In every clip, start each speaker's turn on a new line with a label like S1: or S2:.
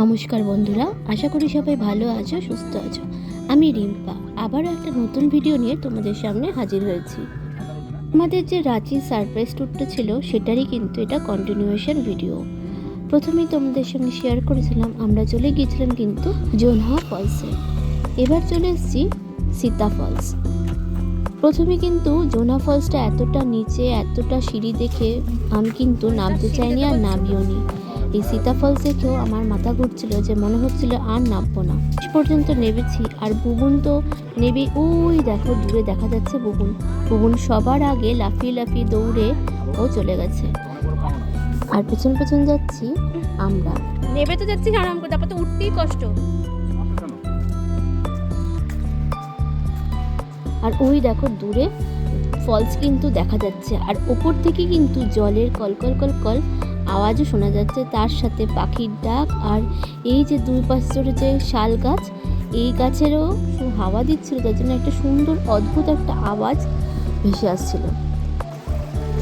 S1: নমস্কার বন্ধুরা, আশা করি সবাই ভালো আছো, সুস্থ আছো। আমি রিম্পা, আবারও একটা নতুন ভিডিও নিয়ে তোমাদের সামনে হাজির হয়েছি। আমাদের যে রাঁচির সারপ্রাইজ ট্যুরটা ছিল, সেটারই কিন্তু এটা কন্টিনিউয়েশন ভিডিও প্রথমেই তোমাদের সঙ্গে শেয়ার করেছিলাম, আমরা চলে গিয়েছিলাম কিন্তু জোনহা ফলসে এবার চলে এসেছি সীতা ফলস প্রথমে কিন্তু জোনা ফলসটা এতটা নিচে, এতটা সিঁড়ি দেখে আমি কিন্তু নামতে চাইনি আর নামিও নি এই সীতা ফলস দেখেও আমার মাথা ঘুরছিল যে মনে হচ্ছিল আর নামবো না। শেষ পর্যন্ত নেমেছি আর বুবুন তো নেবে ওই দেখো দূরে দেখা যাচ্ছে বুবুন। বুবুন সবার আগে লাফিয়ে লাফিয়ে দৌড়ে ও চলে গেছে। আর পেছন পেছন যাচ্ছি আমরা।
S2: নেবে তো যাচ্ছি আরাম করে তারপর তো উঠতেই কষ্ট।
S1: আর ওই দেখো দূরে ফলস কিন্তু দেখা যাচ্ছে আর ওপর থেকে কিন্তু জলের কলকল কলকল আওয়াজও শোনা যাচ্ছে তার সাথে পাখির ডাক আর এই যে দুই পাশ জুড়ে যে শাল গাছ, এই গাছেরও হাওয়া দিচ্ছিল, তার জন্য একটা সুন্দর, অদ্ভুত একটা আওয়াজ ভেসে আসছিল।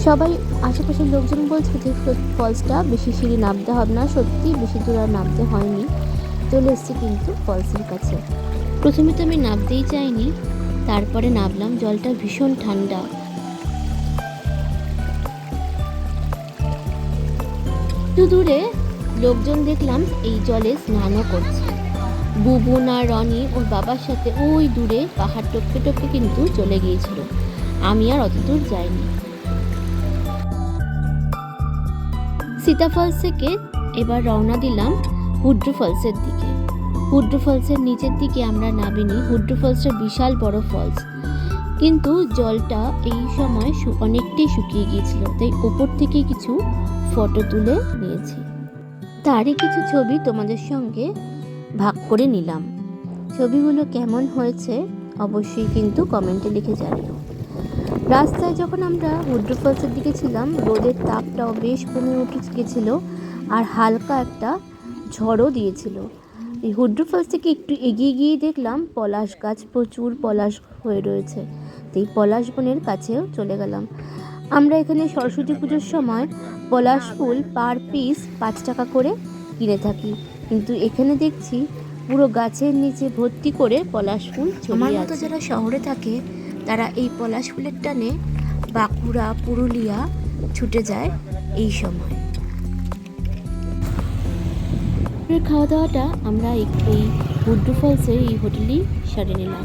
S1: সবাই আশেপাশের লোকজন বলছে যে ফলসটা বেশি সিঁড়ি নামতে হবে না, সত্যি বেশি দূর আর নামতে হয়নি। চলে এসছি কিন্তু ফলসের কাছে। প্রথমে তো আমি নামতেই চাইনি, তারপরে নামলাম, জলটা ভীষণ ঠান্ডা। একটু দূরে লোকজন দেখলাম এই জলে স্নানও করছে। বুবুন আর রনি ওর বাবার সাথে ওই দূরে পাহাড় টপকে টপকে কিন্তু চলে গিয়েছিল। আমি আর অত দূর যাইনি। সীতা ফলস থেকে এবার রওনা দিলাম হুড্রু ফলসের দিকে। হুড্রু ফলসের নিচের দিকে আমরা নামিনি। হুড্রু ফলসটা বিশাল বড় ফলস কিন্তু জলটা এই সময় অনেকটাই শুকিয়ে গিয়েছিল, তাই ওপর থেকে কিছু ফটো তুলে নিয়েছি। তারই কিছু ছবি তোমাদের সঙ্গে ভাগ করে নিলাম। ছবিগুলো কেমন হয়েছে অবশ্যই কিন্তু কমেন্টে লিখে জানিও। রাস্তায় যখন আমরা হুড্রু ফলসের দিকে ছিলাম, রোদের তাপটাও বেশ কমে উঠে গেছিল আর হালকা একটা ঝড়ও দিয়েছিল। এই হুড্রু ফলস থেকে একটু এগিয়ে গিয়ে দেখলাম পলাশ গাছ প্রচুর পলাশ হয়ে রয়েছে। তো পলাশ বনের কাছেও চলে গেলাম। আমরা এখানে সরস্বতী পুজোর সময় পলাশ ফুল পার পিস পাঁচ টাকা করে কিনে থাকি। কিন্তু এখানে দেখছি পুরো গাছের নিচে ভর্তি করে পলাশ ফুল আমার মতো যারা শহরে থাকে তারা এই পলাশ ফুলের টানে বাঁকুড়া পুরুলিয়া ছুটে যায় এই সময়। খাওয়া দাওয়াটা আমরা এই- হুড্ডু ফলসের এই হোটেলেই সেরে নিলাম।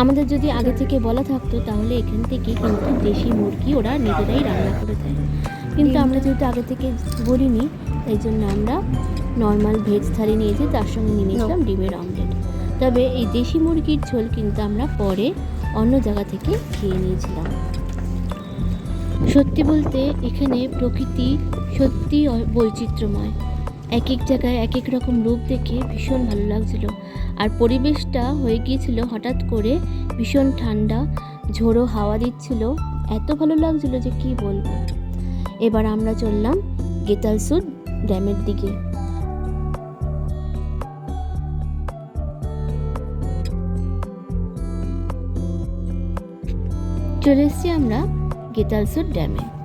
S1: আমাদের যদি আগে থেকে বলা থাকতো তাহলে এখান থেকে কিন্তু দেশি মুরগি ওরা নিজেরাই রান্না করে দেয়। কিন্তু আমরা যেহেতু আগে থেকে বলিনি তাই জন্য আমরা নর্মাল ভেজ থালি নিয়েছি তার সঙ্গে নিয়ে নিয়েছিলাম ডিমের অমলেট তবে এই দেশি মুরগির ঝোল কিন্তু আমরা পরে অন্য জায়গা থেকে খেয়ে নিয়েছিলাম। সত্যি বলতে এখানে প্রকৃতি সত্যি বৈচিত্র্যময়। এক এক জায়গায় এক এক রকম রূপ দেখে ভীষণ ভালো লাগছিল। আর পরিবেশটা হয়ে গিয়েছিল হঠাৎ করে ভীষণ ঠান্ডা, ঝোড়ো হাওয়া দিচ্ছিল। এত ভালো লাগছিল যে কি বলব। এবার আমরা চললাম গেতালসুদ ড্যামের দিকে। চলে এসেছি আমরা গেতালসুদ ড্যামে।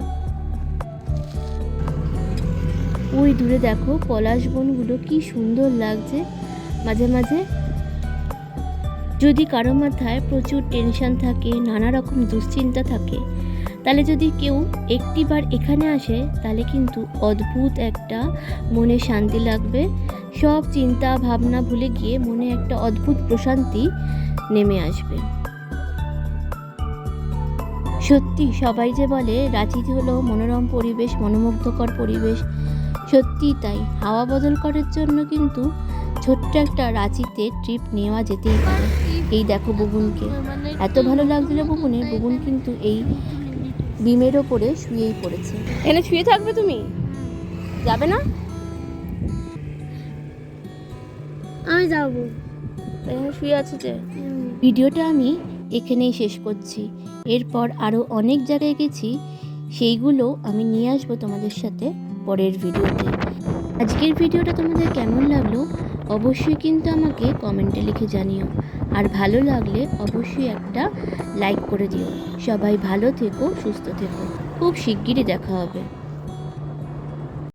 S1: ওই দূরে দেখো পলাশ বনগুলো কি সুন্দর লাগছে। মাঝে মাঝে যদি কারও মাথায় প্রচুর টেনশন থাকে, নানা রকম দুশ্চিন্তা থাকে, তাহলে যদি কেউ একটিবার এখানে আসে, তাহলে কিন্তু অদ্ভুত একটা মনে শান্তি লাগবে। সব চিন্তা ভাবনা ভুলে গিয়ে মনে একটা অদ্ভুত প্রশান্তি নেমে আসবে। সত্যি সবাই যে বলে রাঁচি হলো মনোরম পরিবেশ, মনোমুগ্ধকর পরিবেশ সত্যি তাই। হাওয়া বদল করার জন্য কিন্তু ছোট্ট একটা রাঁচিতে ট্রিপ নেওয়া যেতেই পারে। এই দেখো বুবুনকে। এত ভালো লাগছিল বুবুনের। বুবুন কিন্তু এই বিমের ওপরে শুয়েই পড়েছে।
S2: এখানে শুয়ে থাকবে তুমি? যাবে না?
S3: আমি যাব।
S2: এখানে শুয়ে আছে যে।
S1: ভিডিওটা আমি এখানেই শেষ করছি। এরপর আরও অনেক জায়গায় গেছি। সেইগুলো আমি নিয়ে আসব তোমাদের সাথে। পরের ভিডিওতে। আজকের ভিডিওটা তোমাদের কেমন লাগল? অবশ্যই কিন্তু আমাকে কমেন্টে লিখে জানিও। আর ভালো লাগলে অবশ্যই একটা লাইক করে দিও। সবাই ভালো থেকো, সুস্থ থেকো। খুব শিগগিরই দেখা হবে।